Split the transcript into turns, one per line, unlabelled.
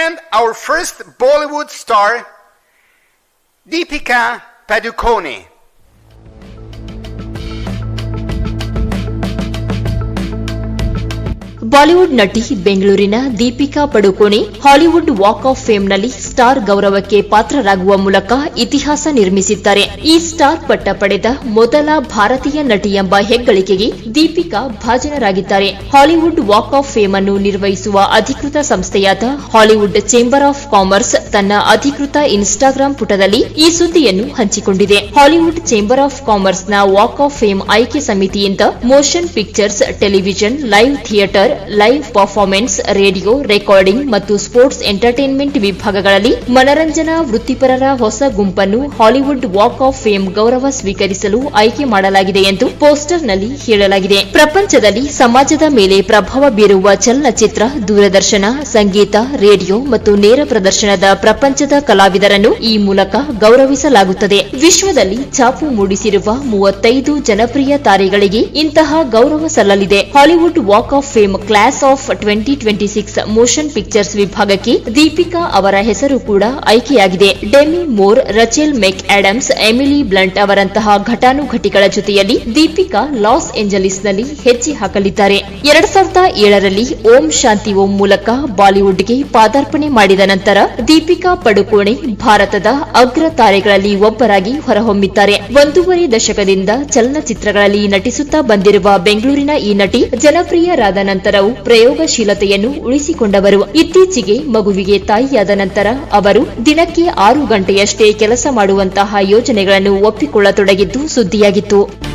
and our first Bollywood star, Deepika Padukone.
Bollywood ನಟಿ ಬೆಂಗಳೂರಿನ Deepika Padukone Hollywood walk of ಫೇಮ್ನಲ್ಲಿ star ಗೌರವಕ್ಕೆ ಪಾತ್ರರಾಗುವ ಮೂಲಕ ಇತಿಹಾಸ ನಿರ್ಮಿಸಿದ್ದಾರೆ. ಈ ಸ್ಟಾರ್ ಪಟ್ಟ ಪಡೆದ ಮೊದಲ ಭಾರತೀಯ ನಟಿ ಎಂಬ ಹೆಗ್ಗಳಿಕೆಗೆ ದೀಪಿಕಾ ಭಾಜನರಾಗಿದ್ದಾರೆ. ಹಾಲಿವುಡ್ ವಾಕ್ ಆಫ್ ಫೇಮ್ ಅನ್ನು ನಿರ್ವಹಿಸುವ ಅಧಿಕೃತ ಸಂಸ್ಥೆಯಾದ ಹಾಲಿವುಡ್ ಚೇಂಬರ್ ಆಫ್ ಕಾಮರ್ಸ್ ತನ್ನ ಅಧಿಕೃತ ಇನ್ಸ್ಟಾಗ್ರಾಂ ಪುಟದಲ್ಲಿ ಈ ಸುದ್ದಿಯನ್ನು ಹಂಚಿಕೊಂಡಿದೆ. ಹಾಲಿವುಡ್ ಚೇಂಬರ್ ಆಫ್ ಕಾಮರ್ಸ್ನ ವಾಕ್ ಆಫ್ ಫೇಮ್ ಆಯ್ಕೆ ಸಮಿತಿಯಿಂದ motion pictures, television, live theatre, live performance, radio recording ಮತ್ತು ಸ್ಪೋರ್ಟ್ಸ್ ಎಂಟರ್ಟೈನ್ಮೆಂಟ್ ವಿಭಾಗಗಳಲ್ಲಿ ಮನರಂಜನಾ ವೃತ್ತಿಪರರ ಹೊಸ ಗುಂಪನ್ನು ಹಾಲಿವುಡ್ ವಾಕ್ ಆಫ್ ಫೇಮ್ ಗೌರವ ಸ್ವೀಕರಿಸಲು ಆಯ್ಕೆ ಮಾಡಲಾಗಿದೆ ಎಂದು ಪೋಸ್ಟರ್ನಲ್ಲಿ ಹೇಳಲಾಗಿದೆ. ಪ್ರಪಂಚದಲ್ಲಿ ಸಮಾಜದ ಮೇಲೆ ಪ್ರಭಾವ ಬೀರುವ ಚಲನಚಿತ್ರ, ದೂರದರ್ಶನ, ಸಂಗೀತ, ರೇಡಿಯೋ ಮತ್ತು ನೇರ ಪ್ರದರ್ಶನದ ಪ್ರಪಂಚದ ಕಲಾವಿದರನ್ನು ಈ ಮೂಲಕ ಗೌರವಿಸಲಾಗುತ್ತದೆ. ವಿಶ್ವದಲ್ಲಿ ಛಾಪು ಮೂಡಿಸಿರುವ ಮೂವತ್ತೈದು ಜನಪ್ರಿಯ ತಾರೆಗಳಿಗೆ ಇಂತಹ ಗೌರವ ಸಲ್ಲಲಿದೆ. Hollywood walk of fame class of twenty twenty six motion pictures ವಿಭಾಗಕ್ಕೆ ದೀಪಿಕಾ ಅವರ ಹೆಸರು ಕೂಡ ಆಯ್ಕೆಯಾಗಿದೆ Demi Moore, Rachel McAdams Emily Blunt ಅವರಂತಹ ಘಟಾನುಘಟಿಗಳ ಜೊತೆಯಲ್ಲಿ ದೀಪಿಕಾ ಲಾಸ್ ಏಂಜಲೀಸ್ನಲ್ಲಿ ಹೆಜ್ಜೆ ಹಾಕಲಿದ್ದಾರೆ. ಎರಡ್ ಸಾವಿರದ ಏಳರಲ್ಲಿ ಓಂ ಶಾಂತಿ ಓಂ ಮೂಲಕ ಬಾಲಿವುಡ್ಗೆ ಪಾದಾರ್ಪಣೆ ಮಾಡಿದ ನಂತರ ದೀಪಿಕಾ ಪಡುಕೋಣೆ ಭಾರತದ ಅಗ್ರ ತಾರೆಗಳಲ್ಲಿ ಒಬ್ಬರಾಗಿ ಹೊರಹೊಮ್ಮಿದ್ದಾರೆ. ಒಂದೂವರೆ ದಶಕದಿಂದ ಚಲನಚಿತ್ರಗಳಲ್ಲಿ ನಟಿಸುತ್ತಾ ಬಂದಿರುವ ಬೆಂಗಳೂರಿನ ಈ ನಟಿ ಜನಪ್ರಿಯರಾದ ನಂತರವೂ ಪ್ರಯೋಗಶೀಲತೆಯನ್ನು ಉಳಿಸಿಕೊಂಡವರು. ಇತ್ತೀಚೆಗೆ ಮಗುವಿಗೆ ತಾಯಿಯಾದ ನಂತರ ಅವರು ದಿನಕ್ಕೆ ಆರು ಗಂಟೆಯಷ್ಟೇ ಕೆಲಸ ಮಾಡುವಂತಹ ಯೋಜನೆಗಳನ್ನು ಒಪ್ಪಿಕೊಳ್ಳತೊಡಗಿದ್ದು ಸುದ್ದಿಯಾಗಿತ್ತು.